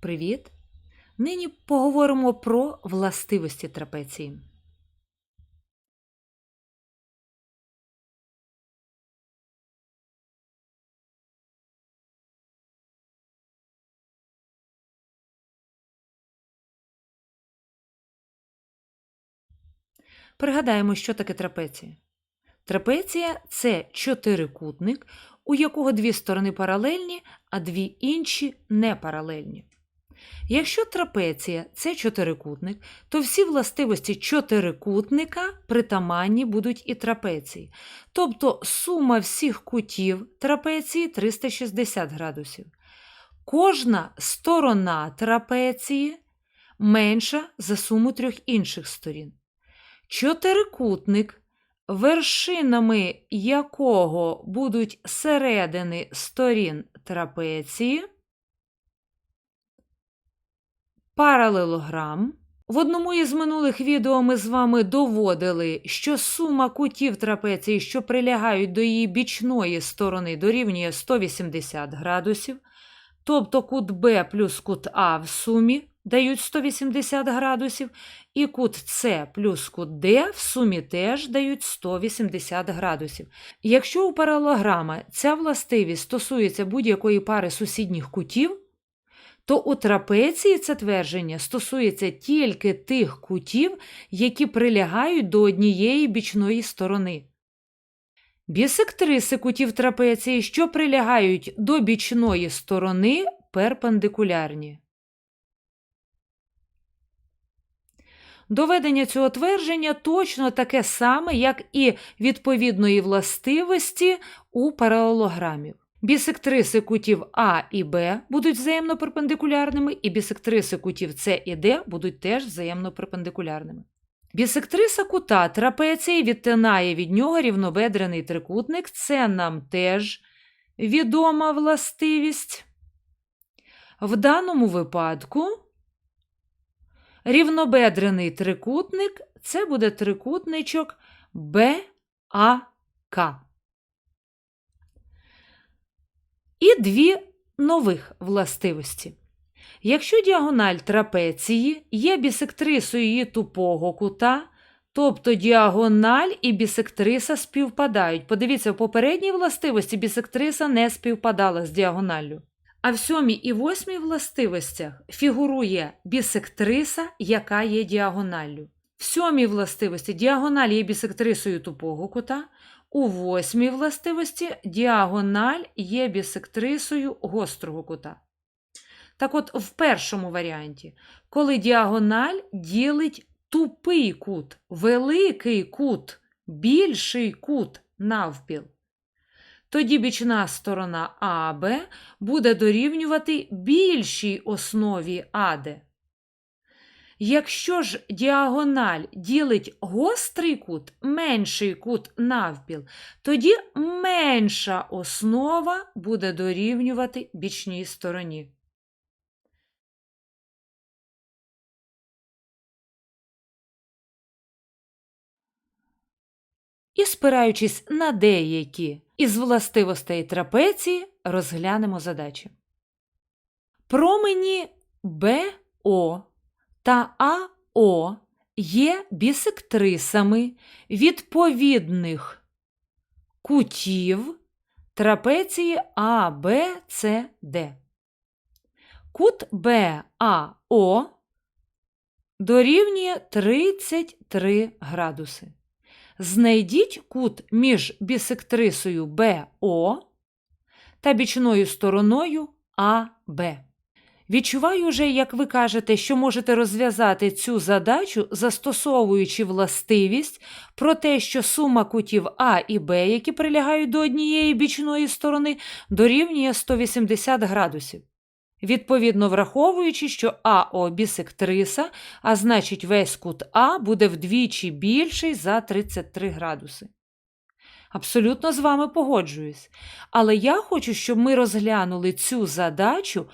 Привіт! Нині поговоримо про властивості трапеції. Пригадаємо, що таке трапеція. Трапеція це чотирикутник, у якого дві сторони паралельні, а дві інші непаралельні. Якщо трапеція це чотирикутник, то всі властивості чотирикутника притаманні будуть і трапеції. Тобто сума всіх кутів трапеції 360 градусів. Кожна сторона трапеції менша за суму трьох інших сторін. Чотирикутник, вершинами якого будуть середини сторін трапеції, паралелограм. В одному із минулих відео ми з вами доводили, що сума кутів трапеції, що прилягають до її бічної сторони, дорівнює 180 градусів, тобто кут Б плюс кут А в сумі дають 180 градусів, і кут С плюс кут Д в сумі теж дають 180 градусів. Якщо у паралограма ця властивість стосується будь-якої пари сусідніх кутів, то у трапеції це твердження стосується тільки тих кутів, які прилягають до однієї бічної сторони. Бісектриси кутів трапеції, що прилягають до бічної сторони, перпендикулярні. Доведення цього твердження точно таке саме, як і відповідної властивості у паралелограмів. Бісектриси кутів А і Б будуть взаємно перпендикулярними, і бісектриси кутів С і Д будуть теж взаємно перпендикулярними. Бісектриса кута трапеції відтинає від нього рівнобедрений трикутник. Це нам теж відома властивість. В даному випадку рівнобедрений трикутник це буде трикутничок БАК. І дві нових властивості. Якщо діагональ трапеції є бісектрисою її тупого кута, тобто діагональ і бісектриса співпадають. Подивіться, в попередній властивості бісектриса не співпадала з діагоналлю. А в сьомій і восьмій властивостях фігурує бісектриса, яка є діагоналлю. В сьомій властивості діагональ є бісектрисою тупого кута, у восьмій властивості діагональ є бісектрисою гострого кута. Так от, в першому варіанті, коли діагональ ділить тупий кут, великий кут, більший кут навпіл, тоді бічна сторона АБ буде дорівнювати більшій основі АД. Якщо ж діагональ ділить гострий кут, менший кут навпіл, тоді менша основа буде дорівнювати бічній стороні. І спираючись на деякі із властивостей трапеції, розглянемо задачі. Промені БО та АО є бісектрисами відповідних кутів трапеції ABCD. Кут БАО дорівнює 33 градуси. Знайдіть кут між бісектрисою БО та бічною стороною АБ. Відчуваю вже, як ви кажете, що можете розв'язати цю задачу, застосовуючи властивість про те, що сума кутів А і Б, які прилягають до однієї бічної сторони, дорівнює 180 градусів. Відповідно враховуючи, що АО бісектриса, а значить весь кут А буде вдвічі більший за 33 градуси. Абсолютно з вами погоджуюсь. Але я хочу, щоб ми розглянули цю задачу,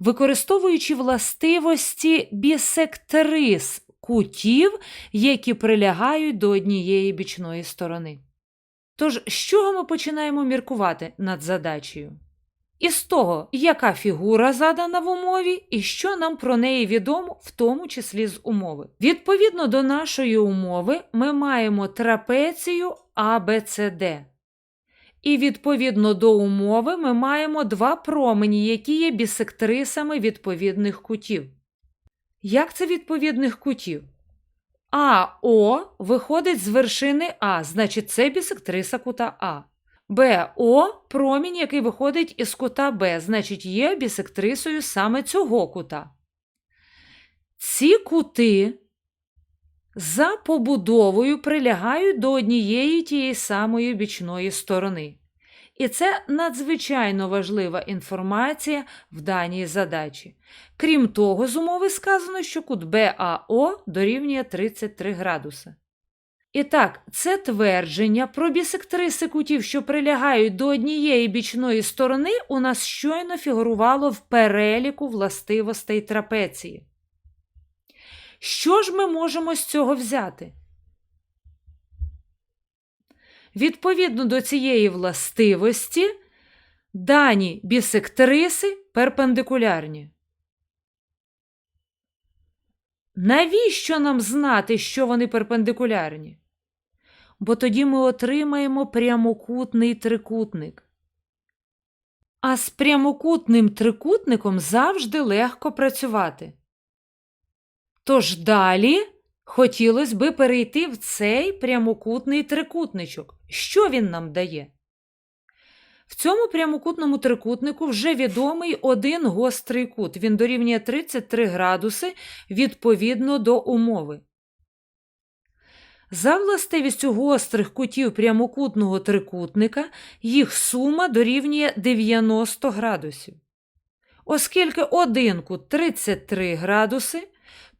використовуючи властивості бісектрис кутів, які прилягають до однієї бічної сторони. Тож, з чого ми починаємо міркувати над задачею? із того, яка фігура задана в умові і що нам про неї відомо, в тому числі з умови. Відповідно до нашої умови, ми маємо трапецію ABCD. І відповідно до умови ми маємо два промені, які є бісектрисами відповідних кутів. Як це відповідних кутів? АО виходить з вершини А, значить це бісектриса кута А. БО промінь, який виходить із кута Б, значить є бісектрисою саме цього кута. Ці кути за побудовою прилягають до однієї тієї самої бічної сторони. І це надзвичайно важлива інформація в даній задачі. Крім того, з умови сказано, що кут БАО дорівнює 33 градуси. І так, це твердження про бісектриси кутів, що прилягають до однієї бічної сторони, у нас щойно фігурувало в переліку властивостей трапеції. Що ж ми можемо з цього взяти? Відповідно до цієї властивості, дані бісектриси перпендикулярні. Навіщо нам знати, що вони перпендикулярні? Бо тоді ми отримаємо прямокутний трикутник. А з прямокутним трикутником завжди легко працювати. Тож далі хотілося би перейти в цей прямокутний трикутничок. Що він нам дає? В цьому прямокутному трикутнику вже відомий один гострий кут. Він дорівнює 33 градуси відповідно до умови. За властивістю гострих кутів прямокутного трикутника їх сума дорівнює 90 градусів. Оскільки один кут 33 градуси,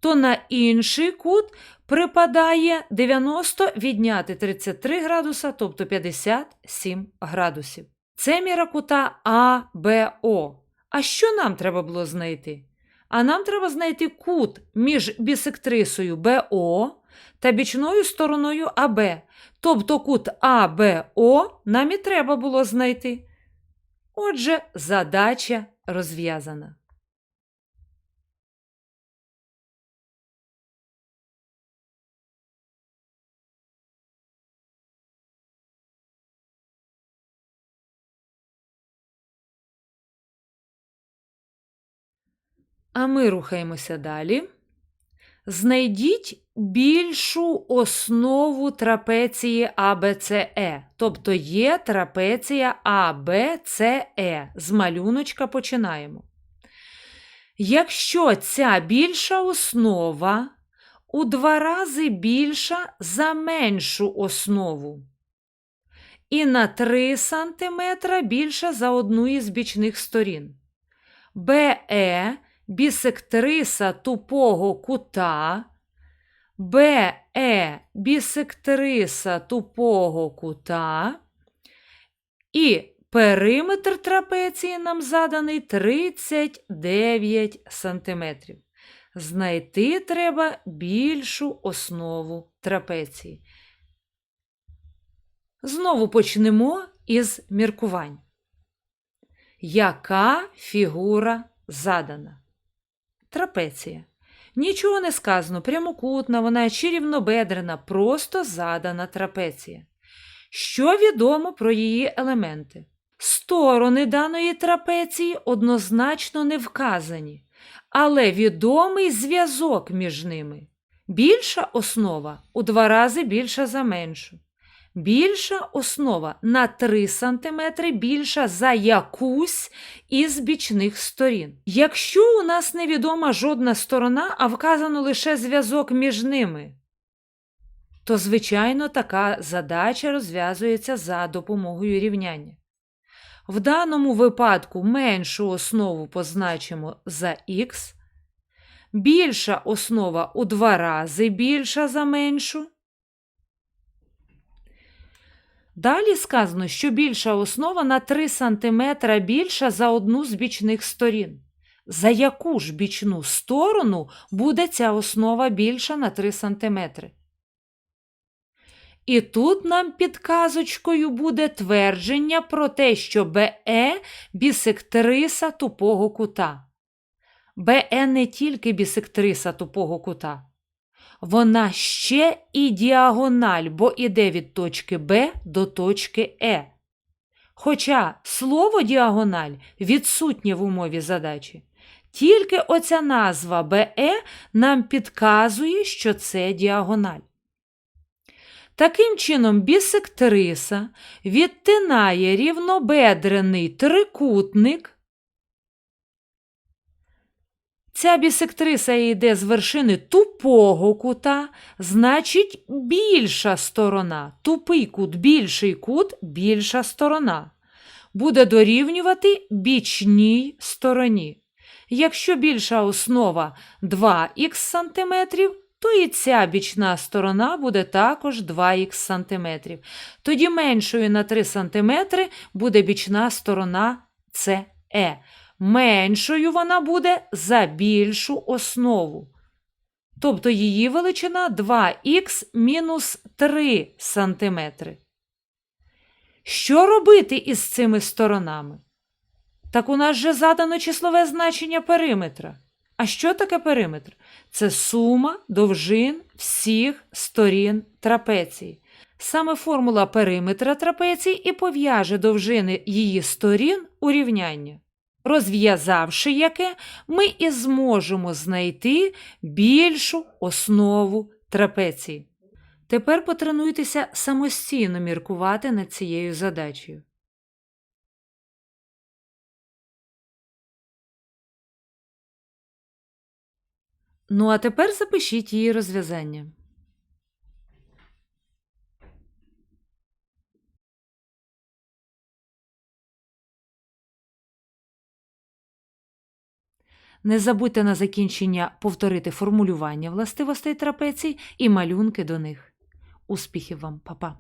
то на інший кут припадає 90 відняти 33 градуса, тобто 57 градусів. Це міра кута АБО. А що нам треба було знайти? А нам треба знайти кут між бісектрисою БО та бічною стороною АБ. Тобто кут АБО нам і треба було знайти. Отже, задача розв'язана. А ми рухаємося далі. Знайдіть більшу основу трапеції АБЦЕ. Тобто є трапеція АБЦЕ. З малюночка починаємо. Якщо ця більша основа у два рази більша за меншу основу, і на 3 см більша за одну із бічних сторін. БЕ бісектриса тупого кута, БЕ бісектриса тупого кута, і периметр трапеції нам заданий 39 см. Знайти треба більшу основу трапеції. Знову почнемо із міркувань. Яка фігура задана? Трапеція. Нічого не сказано, прямокутна, вона чи рівнобедрена, просто задана трапеція. Що відомо про її елементи? Сторони даної трапеції однозначно не вказані, але відомий зв'язок між ними. Більша основа у два рази більша за меншу. Більша основа на 3 см більша за якусь із бічних сторін. Якщо у нас невідома жодна сторона, а вказано лише зв'язок між ними, то, звичайно, така задача розв'язується за допомогою рівняння. В даному випадку меншу основу позначимо за х, більша основа у два рази більша за меншу. Далі сказано, що більша основа на 3 см більша за одну з бічних сторін. За яку ж бічну сторону буде ця основа більша на 3 см? І тут нам підказочкою буде твердження про те, що БЕ бісектриса тупого кута. БЕ не тільки бісектриса тупого кута. Вона ще і діагональ, бо іде від точки Б до точки Е. Хоча слово діагональ відсутнє в умові задачі. Тільки оця назва БЕ нам підказує, що це діагональ. Таким чином, бісектриса відтинає рівнобедрений трикутник. Ця бісектриса йде з вершини тупого кута, значить більша сторона. Тупий кут, більший кут, більша сторона. Буде дорівнювати бічній стороні. Якщо більша основа 2х сантиметрів, то і ця бічна сторона буде також 2х сантиметрів. Тоді меншою на 3 сантиметри буде бічна сторона СЕ. Меншою вона буде за більшу основу. Тобто її величина 2х мінус 3 сантиметри. Що робити із цими сторонами? Так у нас же задано числове значення периметра. А що таке периметр? Це сума довжин всіх сторін трапеції. Саме формула периметра трапеції і пов'яже довжини її сторін у рівняння. Розв'язавши яке, ми і зможемо знайти більшу основу трапеції. Тепер потренуйтеся самостійно міркувати над цією задачею. Ну, а тепер запишіть її розв'язання. Не забудьте на закінчення повторити формулювання властивостей трапецій і малюнки до них. Успіхів вам, Па-па!